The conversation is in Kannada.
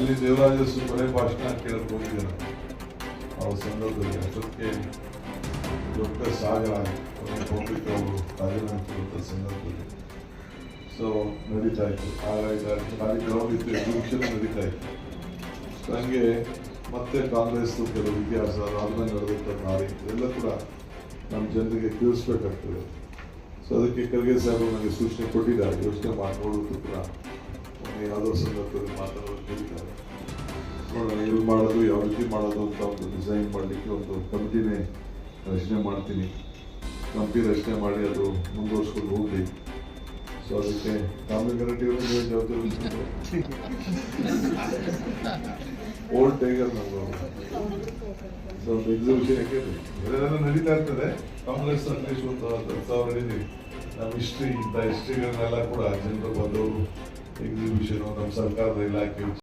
ಇಲ್ಲಿ ದೇವರಾಜಸ್ ಉಪರೇ ಪಾಸ್ನಾ ಕೇಳಿ ಹೋಗಿದ್ದೆ ನಾನು ಆ ಸಂದರ್ಭದಲ್ಲಿ ಅಷ್ಟೇ ಡಾಕ್ಟರ್ ಸاجರಾಜ್ ಅವರು ಬಂಕಿ ತೋರು ಕಾರ್ಯಕ್ರಮಕ್ಕೆ ಬಂದಿದ್ದರು ಸೋ ಮೇರಿ ಜಾಯಿನ್ ಆ ಲೈಜರ್ ಬನ್ನಿ ಡ್ರಾಪ್ ಇಟ್ ಟು ಮಿಕ್ಸ್ಡ್ ಮೇರಿ ಜಾಯಿನ್ ಹಾಗೆ ಮತ್ತೆ ಕಾಂಗ್ರೆಸ್ ತುರ ವಿದ್ಯಾರ್ಜನಾರಗಳು ಅಂತ ಬಾರಿ ಎಲ್ಲ ಕೂಡ ನಮ್ಮ ಜನರಿಗೆ ತಿಳಿಸಬೇಕು ಅಂತ ಹೇಳಿ ಸೋ ಅದಕ್ಕೆ ಕಲ್ಗೆ ಸರ್ ನನಗೆ ಸೂಚನೆ ಕೊಟ್ಟಿದ್ದಾರೆ ದೃಷ್ಟಿ ಮಾರ್ಗೊಂಡು ಉತ್ತರ ಆ ಸಂದರ್ಭದಲ್ಲಿ ಮಾತರ ಹೇಳಿದ್ರು ಇದು ಮಾಡೋದು ಯಾವ ರೀತಿ ಮಾಡೋದು ಅಂತ ಒಂದು ಡಿಸೈನ್ ಮಾಡಲಿಕ್ಕೆ ಒಂದು ಕಮಿಟಿನೇ ರಚನೆ ಮಾಡ್ತೀನಿ ಕಮಿಟಿ ರಚನೆ ಮಾಡಿ ಅದು ಮುಂದುವರ್ಸ್ಕೊಂಡು ಹೋಗಿ ಸೊ ಅದಕ್ಕೆ ಓಲ್ಡ್ ಟೈಗರ್ ನಮ್ಗೆ ಸೊ ಎಕ್ಸಿಬಿಷನ್ ಯಾಕೆ ನಡೀತಾ ಇರ್ತದೆ ಕಾಂಗ್ರೆಸ್ ಅಟ್ಲೀಸ್ಟ್ ಅಂತ ಹತ್ತು ನಮ್ಮ ಹಿಸ್ಟ್ರಿ ಇಂಥ ಹಿಸ್ಟ್ರಿಗಳನ್ನೆಲ್ಲ ಕೂಡ ಜನರು ಬಂದವರು ಎಕ್ಸಿಬಿಷನು ನಮ್ಮ ಸರ್ಕಾರದ ಇಲಾಖೆ